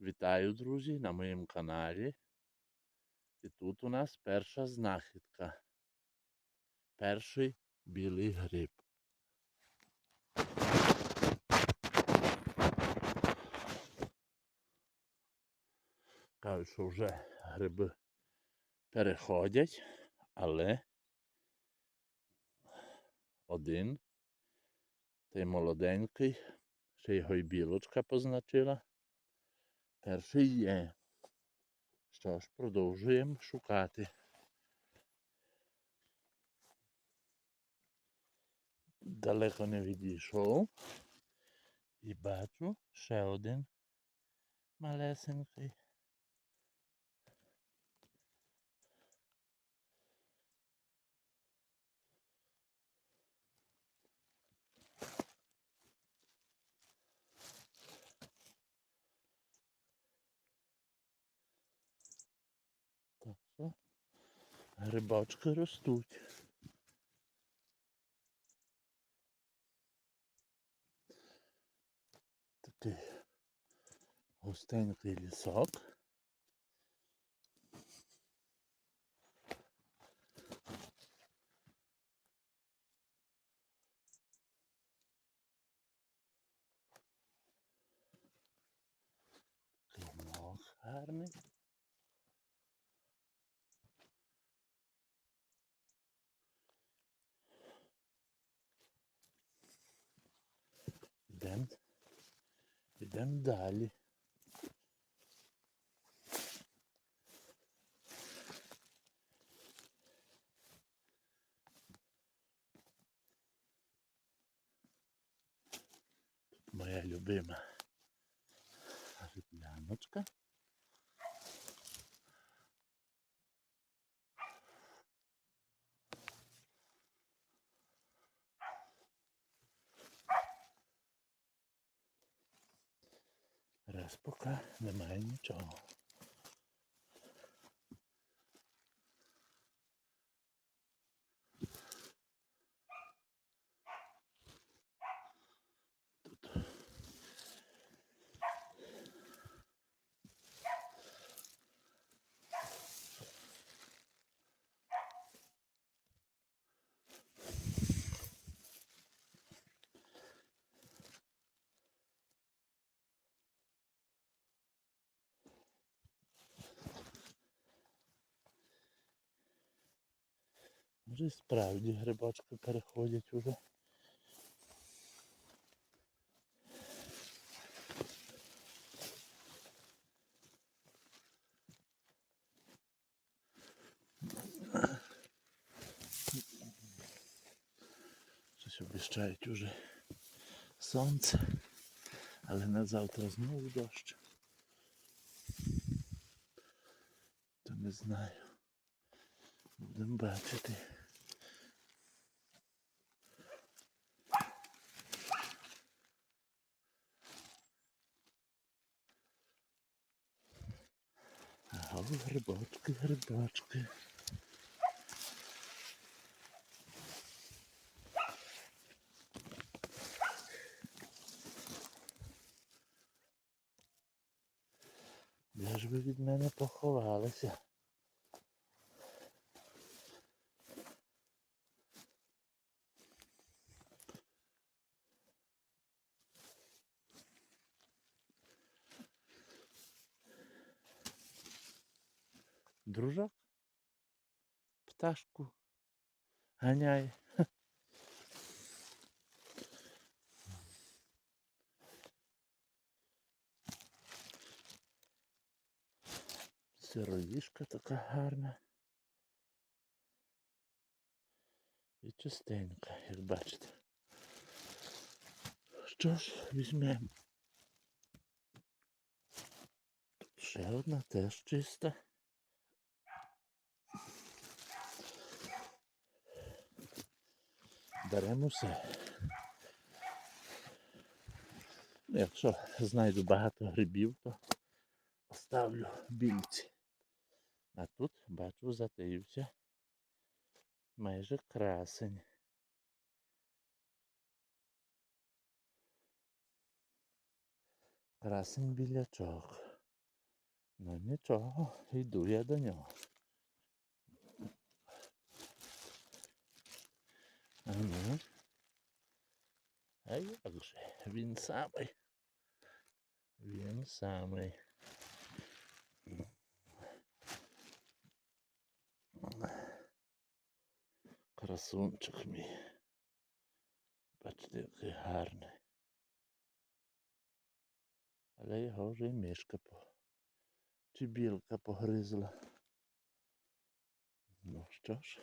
Вітаю, друзі, на моєму каналі. І тут у нас перша знахідка. Перший білий гриб. Кажуть, що вже гриби переходять, але один, той молоденький, ще його й білочка позначила. Перший є. Що ж, продовжуємо шукати. Далеко не відійшов. І бачу ще один малесенький. Так що грибочки ростуть. Такий густенький лісок. Мох гарний. Ідемо далі. Моя любима грибляночка. Раз поки немає нічого. І справді грибочки переходять уже. Щось обіщають уже сонце, але на завтра знову дощ. То не знаю. Будемо бачити. Грибочки, грибочки. Де ж ви від мене поховалися? Дружок? Пташку ганяє. Сироїшка така гарна. І чистенька, як бачите. Що ж, візьмемо. Ще одна теж чиста. Беремо. Ну, Якщо знайду багато грибів, то оставлю більці. А тут, бачу, затаївся майже красень. Красень білячок. Ну нічого, йду я до нього. А. А як же? Він самий. Він самий. Красунчик мій. Бачите, який гарний. Але його вже й мишка по... чи білка погризла. Ну що ж,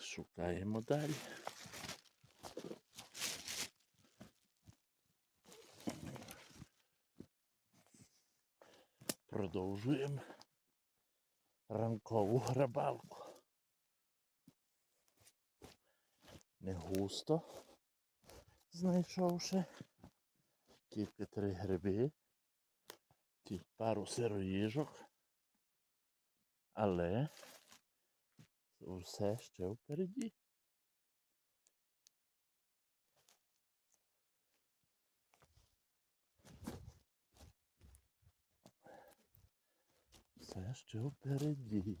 шукаємо далі. Продовжуємо ранкову грабалку. Не густо знайшовши. Тільки три гриби, пару сироїжок, але все ще впереді. Все ще впереді.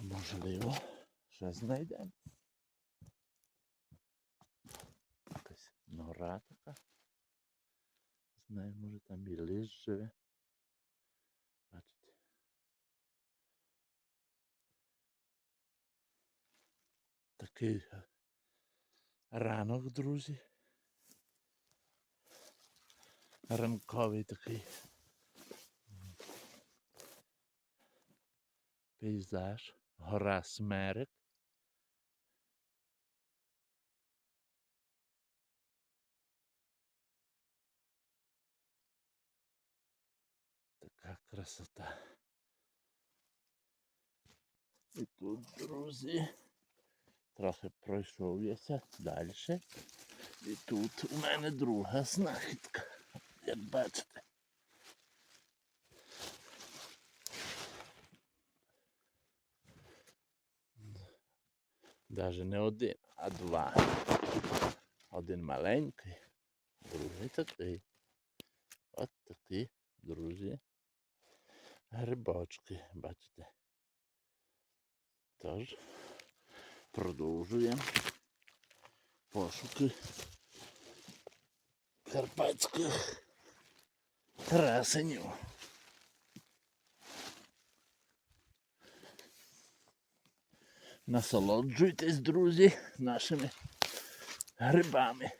Можливо, ще знайдемо. Якась нора така. Знаю, може там і лис живе. Бачите. Такий е, ранок, друзі. Ранковий такий пейзаж. Гора Смерек. Така красота. І тут, друзі, трохи пройшов яся далі. І тут у мене друга знахідка, як бачите. Даже не один, а два. Один маленький, другий такий. От такі, друзі. Грибочки, бачите. Тож продовжуємо пошуки карпатських красенів. Насолоджуйтесь, друзі, нашими грибами.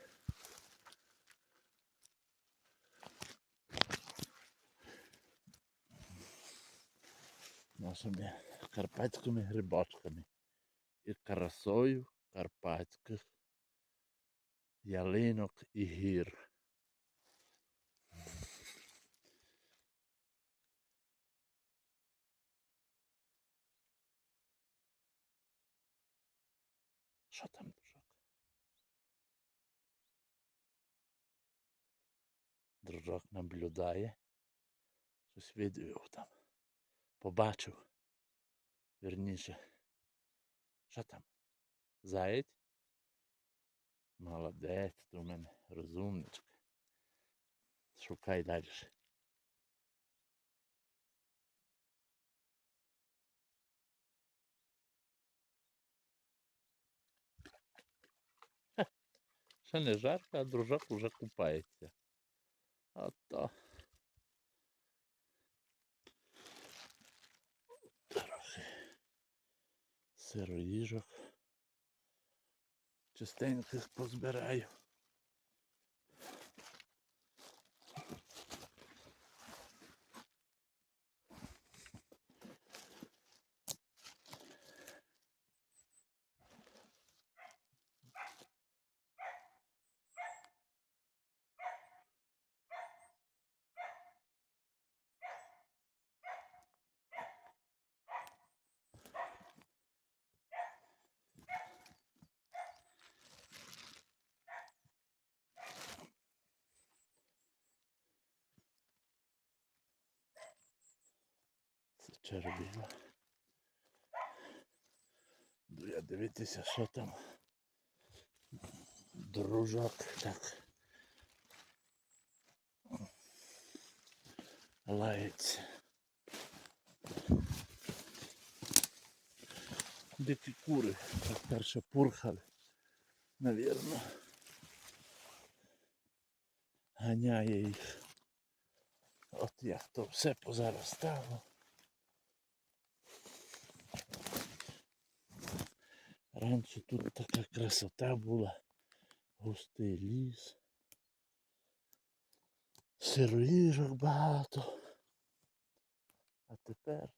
Нашими карпатськими грибочками і красою карпатських ялинок і гір. Що там, дружок? Дружок наблюдає. Щось відвів там. Побачив. Вірніше. Що там? Заєць? Молодець, ти у мене розумничка. Шукай далі. Ще не жарко, а дружок уже купається. Ото. Сироїжок. їх позбираю. Буду я дивитися, що там. Дружок. Так. лається. Дикі кури, так перше пурхали, навірно. Ганяє їх. От як то все позаростало. Раніше тут така красота була, густий ліс, сироїжок багато. А тепер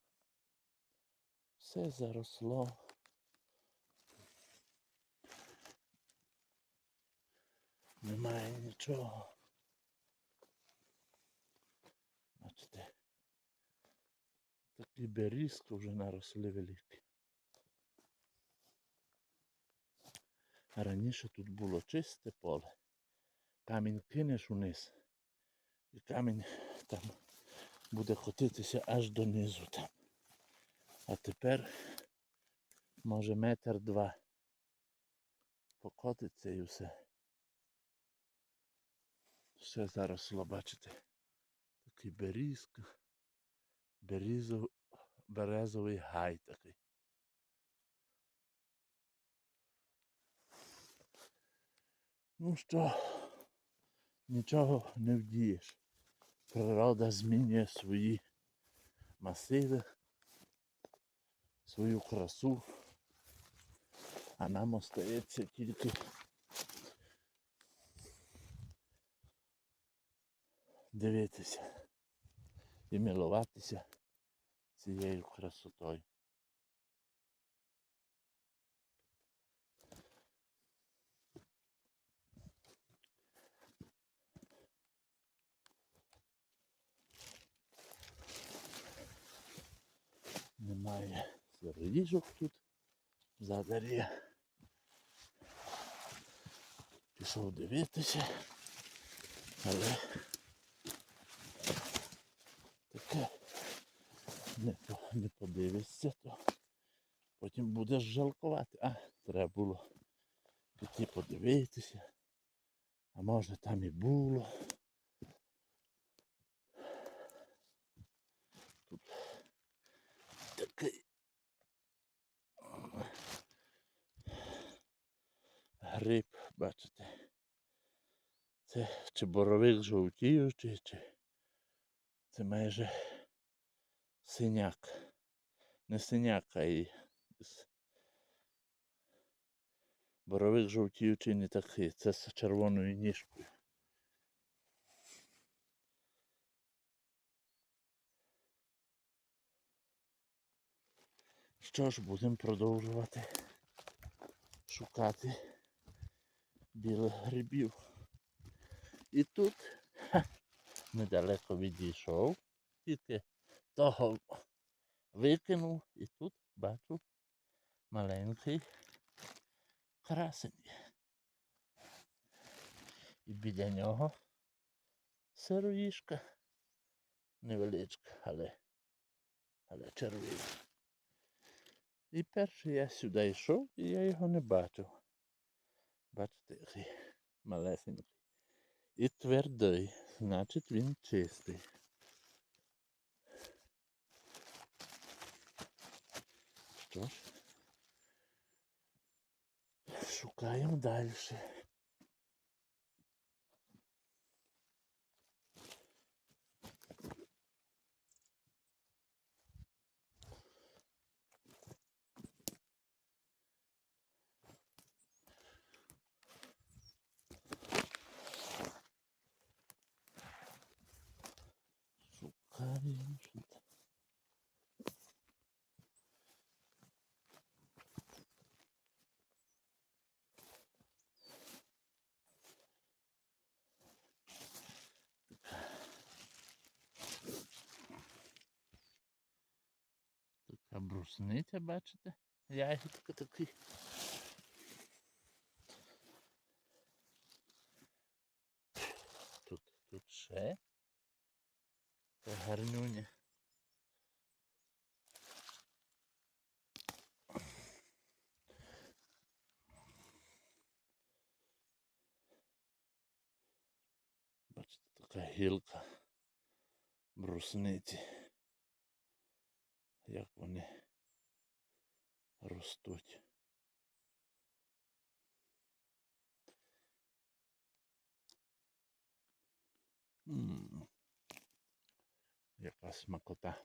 все заросло. Немає нічого. Бачите, такі берізки вже наросли великі. Раніше тут було чисте поле. Камінь кинеш униз. І камінь там буде котитися аж донизу там. А тепер може метр два. Покотиться і все. Все заросло, бачите. Такий берізка. Березовий гай такий. Ну що, нічого не вдієш. Природа змінює свої масиви, свою красу, а нам остається тільки дивитися і милуватися цією красотою. Немає сироїжок тут. Задарі. Пішов дивитися. Але таке не, не подивишся, то потім будеш жалкувати. А, треба було піти подивитися. А може там і було. Тут такий гриб, бачите. Це чи боровик жовтіючий, чи це майже синяк. Не синяк, а і боровик жовтіючий не такий. Це з червоною ніжкою. Що ж, будемо продовжувати шукати білих грибів. І тут ха, недалеко відійшов, тільки того викинув і тут бачу маленький красень. І біля нього сироїшка невеличка, але, але червона. І перший я сюди йшов, і я його не бачив. Бачите, який малесенький. І твердий, значить він чистий. Що ж, шукаємо далі. Шукаємо. шукаємо. Брусниця, бачите? Ягідка такий. Тут, тут ще. Та гарнюня. Бачите, така гілка брусниці. Як вони ростуть. М, Яка смакота.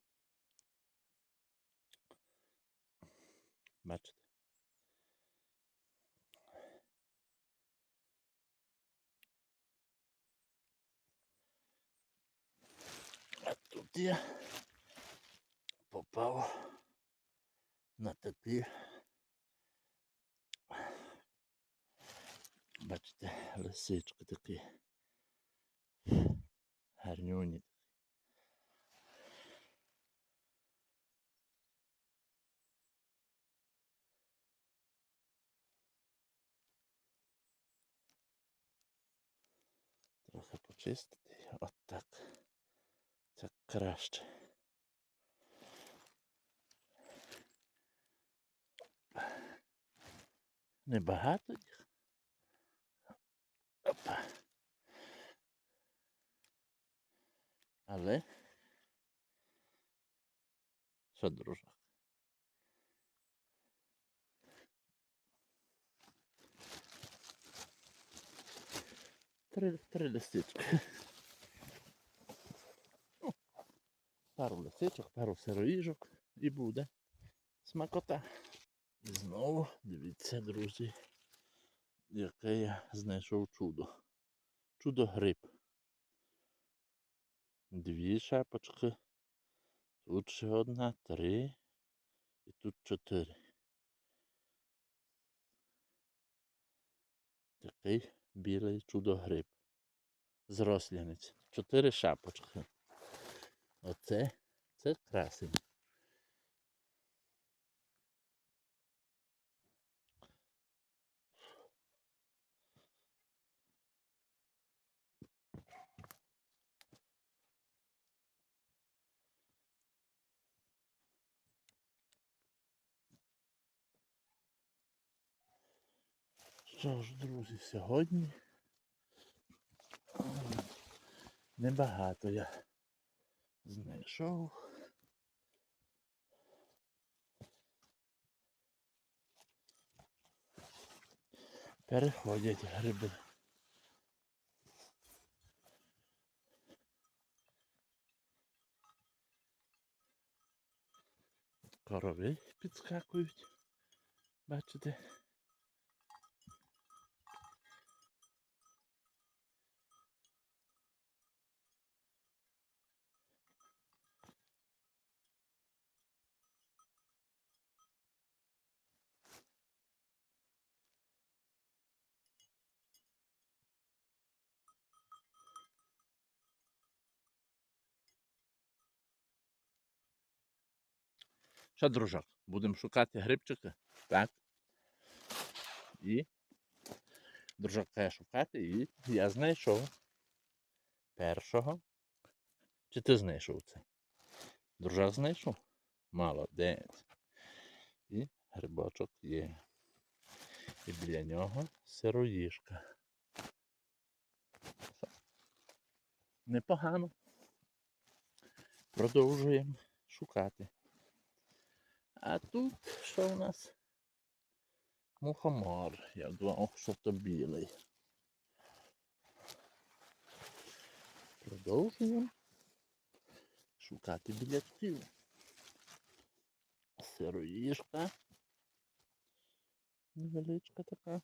Бачите? А тут я попав на такі. Бачите, лисички такі. Гарнюні. Трохи почистити. От так. Це краще. Небагато їх. Опа. Але. Що, дружок? Три, три листички. Пару лисичок, пару сироїжок і буде смакота. І знову дивіться, друзі, яке я знайшов чудо. Чудо гриб. Дві шапочки. Тут ще одна, три. І тут чотири. Такий білий чудо-гриб. З. Чотири шапочки. Оце це красень. Що ж, друзі, сьогодні небагато я знайшов. Переходять гриби. Корови підскакують. Бачите? Що, дружок, будемо шукати грибчики? Так. І дружок каже шукати, і я знайшов першого. Чи ти знайшов це? Дружок знайшов? Молодець. І грибочок є. І біля нього сироїжка. Що? Непогано. Продовжуємо шукати. А тут що у нас? Мухомор. Я думав, що то білий. Продовжуємо шукати білячків. Сироїжка. Невеличка така.